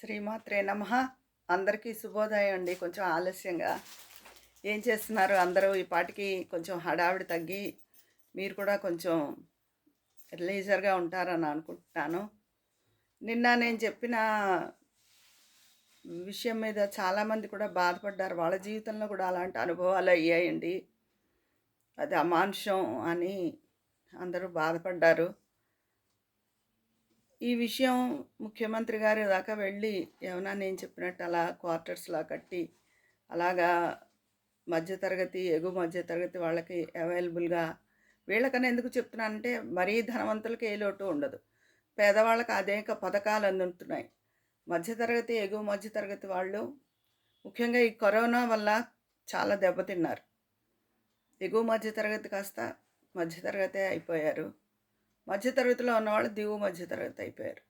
శ్రీమాత్రే నమ. అందరికీ శుభోదయం అండి. కొంచెం ఆలస్యంగా ఏం చేస్తున్నారు? అందరూ ఈ పాటికి కొంచెం హడావిడి తగ్గి మీరు కూడా కొంచెం రిలీజర్గా ఉంటారని అనుకుంటున్నాను నిన్న నేను చెప్పిన విషయం మీద చాలామంది కూడా బాధపడ్డారు. వాళ్ళ జీవితంలో కూడా అలాంటి అనుభవాలు అయ్యాయండి. అది అమానుషం అని అందరూ బాధపడ్డారు. ఈ విషయం ముఖ్యమంత్రి గారి దాకా వెళ్ళి ఏమన్నా నేను చెప్పినట్టు అలా క్వార్టర్స్లా కట్టి అలాగా మధ్యతరగతి ఎగువ మధ్యతరగతి వాళ్ళకి అవైలబుల్గా వీళ్ళకన్నా ఎందుకు చెప్తున్నానంటే మరీ ధనవంతులకి ఏ లోటు ఉండదు. పేదవాళ్ళకి అనేక పథకాలు అందుతున్నాయి. మధ్యతరగతి ఎగువ మధ్యతరగతి వాళ్ళు ముఖ్యంగా ఈ కరోనా వల్ల చాలా దెబ్బతిన్నారు. ఎగువ మధ్యతరగతి కాస్త మధ్యతరగతి అయిపోయారు. మధ్యతరగతిలో ఉన్నవాళ్ళు దిగువ మధ్యతరగతి అయిపోయారు.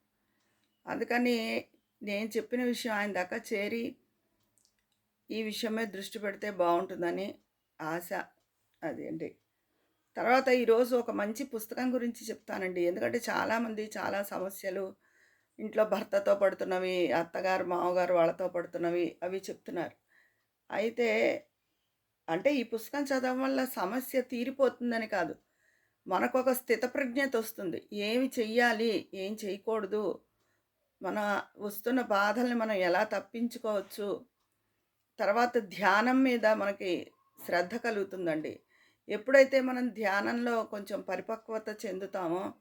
అందుకని నేను చెప్పిన విషయం ఆయన దాకా చేరి ఈ విషయం మీద దృష్టి పెడితే బాగుంటుందని ఆశ అదేంటి తర్వాత ఈరోజు ఒక మంచి పుస్తకం గురించి చెప్తానండి. ఎందుకంటే చాలామంది చాలా సమస్యలు ఇంట్లో భర్తతో పడుతున్నవి అత్తగారు మామగారు వాళ్ళతో పడుతున్నవి అవి చెప్తున్నారు. అయితే అంటే ఈ పుస్తకం చదవడం వల్ల సమస్య తీరిపోతుందని కాదు. మనకు ఒక స్థితప్రజ్ఞత వస్తుంది. ఏమి చెయ్యాలి? ఏం చేయకూడదు మన వస్తున్న బాధల్ని మనం ఎలా తప్పించుకోవచ్చు? తర్వాత ధ్యానం మీద మనకి శ్రద్ధ కలుగుతుందండి. ఎప్పుడైతే మనం ధ్యానంలో కొంచెం పరిపక్వత చెందుతామో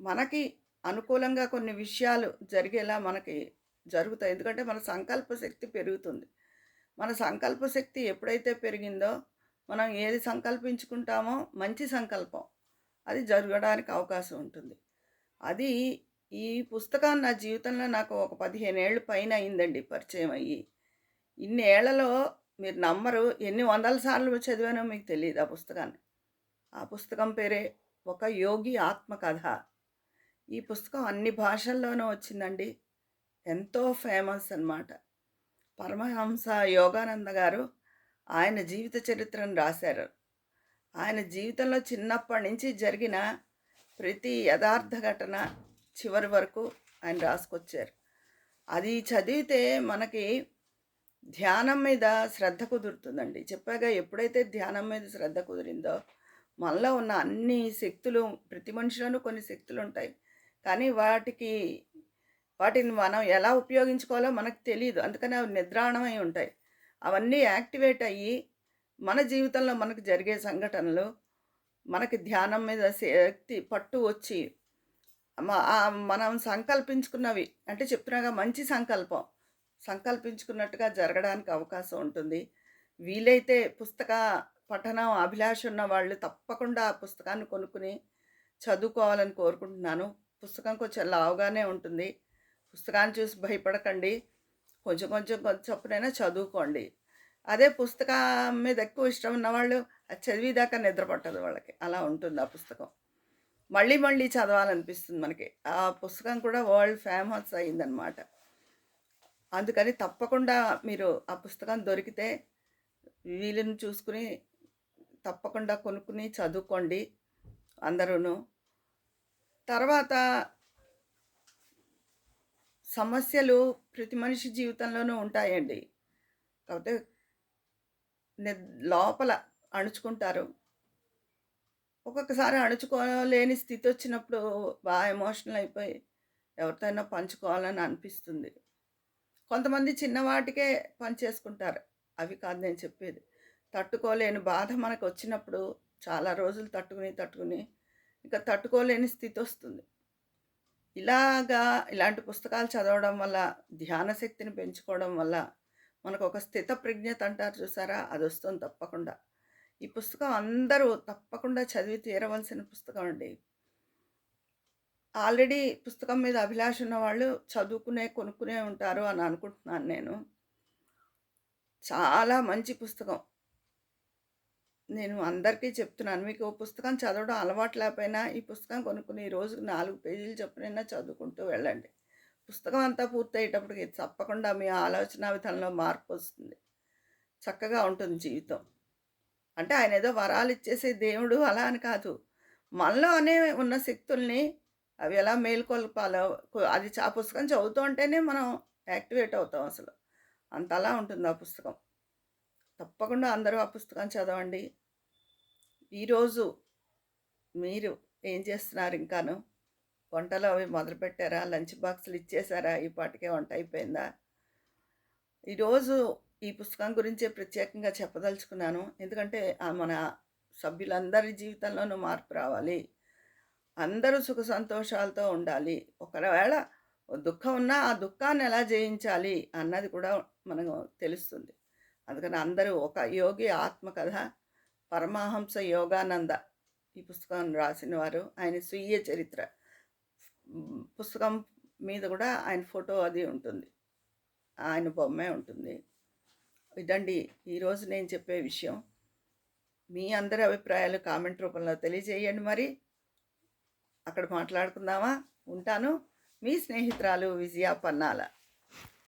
మనకి అనుకూలంగా కొన్ని విషయాలు జరిగేలా మనకి జరుగుతాయి. ఎందుకంటే మన సంకల్ప శక్తి పెరుగుతుంది. మన సంకల్ప శక్తి ఎప్పుడైతే పెరిగిందో మనం ఏది సంకల్పించుకుంటామో మంచి సంకల్పం అది జరగడానికి అవకాశం ఉంటుంది. అది ఈ పుస్తకం నా జీవితంలో నాకు ఒక పదిహేను ఏళ్ళు పైన అయిందండి పరిచయం అయ్యి. ఇన్నేళ్ళలో మీరు నమ్మరు ఎన్ని వందల సార్లు చదివానో మీకు తెలియదు ఆ పుస్తకాన్ని. ఆ పుస్తకం పేరే ఒక యోగి ఆత్మకథ. ఈ పుస్తకం అన్ని భాషల్లోనూ వచ్చిందండి. ఎంతో ఫేమస్ అన్నమాట. పరమహంస యోగానంద గారు ఆయన జీవిత చరిత్రను రాశారు. ఆయన జీవితంలో చిన్నప్పటి నుంచి జరిగిన ప్రతి యథార్థ ఘటన చివరి వరకు ఆయన రాసుకొచ్చారు. అది చదివితే మనకి ధ్యానం మీద శ్రద్ధ కుదురుతుందండి. చెప్పాగా ఎప్పుడైతే ధ్యానం మీద శ్రద్ధ కుదిరిందో మనలో ఉన్న అన్ని శక్తులు ప్రతి మనిషిలోనూ కొన్ని శక్తులు ఉంటాయి. కానీ వాటికి వాటిని మనం ఎలా ఉపయోగించుకోవాలో మనకు తెలియదు అందుకని అవి నిద్రాణమై ఉంటాయి. అవన్నీ యాక్టివేట్ అయ్యి మన జీవితంలో మనకు జరిగే సంఘటనలు మనకి ధ్యానం మీద శక్తి పట్టు వచ్చి మనం సంకల్పించుకున్నవి అంటే చెప్తున్నాగా మంచి సంకల్పం సంకల్పించుకున్నట్టుగా జరగడానికి అవకాశం ఉంటుంది. వీలైతే పుస్తక పఠనం అభిలాష ఉన్న వాళ్ళు తప్పకుండా ఆ పుస్తకాన్ని కొనుక్కుని చదువుకోవాలని కోరుకుంటున్నాను. పుస్తకం కొంచెం లావుగానే ఉంటుంది. పుస్తకాన్ని చూసి భయపడకండి. కొంచెం కొంచెం కొంచెం చొప్పునైనా చదువుకోండి. అదే పుస్తకం మీద ఎక్కువ ఇష్టం ఉన్నవాళ్ళు అది చదివేదాకా నిద్ర పట్టదు వాళ్ళకి. అలా ఉంటుంది ఆ పుస్తకం. మళ్ళీ మళ్ళీ చదవాలనిపిస్తుంది మనకి. ఆ పుస్తకం కూడా వరల్డ్ ఫేమస్ అయిందనమాట. అందుకని తప్పకుండా మీరు ఆ పుస్తకం దొరికితే వీలుని చూసుకుని తప్పకుండా కొనుక్కుని చదువుకోండి అందరూ తర్వాత సమస్యలు ప్రతి మనిషి జీవితంలోనూ ఉంటాయండి. కాకపోతే లోపల అణుచుకుంటారు. ఒక్కొక్కసారి అణుచుకోలేని స్థితి వచ్చినప్పుడు బాగా ఎమోషనల్ అయిపోయి ఎవరితోనైనా పంచుకోవాలని అనిపిస్తుంది. కొంతమంది చిన్నవాటికే పనిచేసుకుంటారు. అవి కాదు నేను చెప్పేది. తట్టుకోలేని బాధ మనకు వచ్చినప్పుడు చాలా రోజులు తట్టుకుని తట్టుకుని ఇంకా తట్టుకోలేని స్థితి వస్తుంది. ఇలాగా ఇలాంటి పుస్తకాలు చదవడం వల్ల ధ్యాన శక్తిని పెంచుకోవడం వల్ల మనకు ఒక స్థిత ప్రజ్ఞత అంటారు చూసారా? అది వస్తుంది తప్పకుండా. ఈ పుస్తకం అందరూ తప్పకుండా చదివి తీరవలసిన పుస్తకం అండి. ఆల్రెడీ పుస్తకం మీద అభిలాష ఉన్న వాళ్ళు చదువుకునే కొనుక్కునే ఉంటారు అని అనుకుంటున్నాను నేను. చాలా మంచి పుస్తకం. నేను అందరికీ చెప్తున్నాను. మీకు పుస్తకం చదవడం అలవాటు లేకపోయినా ఈ పుస్తకం కొనుక్కుని ఈ రోజుకి నాలుగు పేజీలు చొప్పునైనా చదువుకుంటూ వెళ్ళండి. పుస్తకం అంతా పూర్తయ్యేటప్పటికి తప్పకుండా మీ ఆలోచన విధానంలో మార్పు వస్తుంది. చక్కగా ఉంటుంది జీవితం. అంటే ఆయన ఏదో వరాలు ఇచ్చేసే దేవుడు అలా అని కాదు. మనలోనే ఉన్న శక్తుల్ని అవి ఎలా మేల్కొల్పాలో అది ఆ పుస్తకం చదువుతూ ఉంటేనే మనం యాక్టివేట్ అవుతాం అసలు. అంతలా ఉంటుంది ఆ పుస్తకం. తప్పకుండా అందరూ ఆ పుస్తకం చదవండి. ఈరోజు మీరు ఏం చేస్తున్నారు ఇంకాను? వంటలు అవి మొదలుపెట్టారా లంచ్ బాక్సులు ఇచ్చేసారా? ఈ పాటికే వంట అయిపోయిందా? ఈరోజు ఈ పుస్తకం గురించే ప్రత్యేకంగా చెప్పదలుచుకున్నాను. ఎందుకంటే ఆ మన సభ్యులందరి జీవితంలోనూ మార్పు రావాలి. అందరూ సుఖ సంతోషాలతో ఉండాలి. ఒకవేళ దుఃఖం ఉన్నా ఆ దుఃఖాన్ని ఎలా జయించాలి అన్నది కూడా మనకు తెలుస్తుంది. అందుకని అందరూ ఒక యోగి ఆత్మకథ పరమహంస యోగానంద ఈ పుస్తకం రాసిన వారు ఆయన స్వీయ చరిత్ర. పుస్తకం మీద కూడా ఆయన ఫోటో అది ఉంటుంది. ఆయన బొమ్మే ఉంటుంది. ఇదండి ఈరోజు నేను చెప్పే విషయం. మీ అందరి అభిప్రాయాలు కామెంట్ రూపంలో తెలియజేయండి మరి. అక్కడ మాట్లాడుకుందామా? ఉంటాను. మీ స్నేహితురాలు విజయ పన్నాల.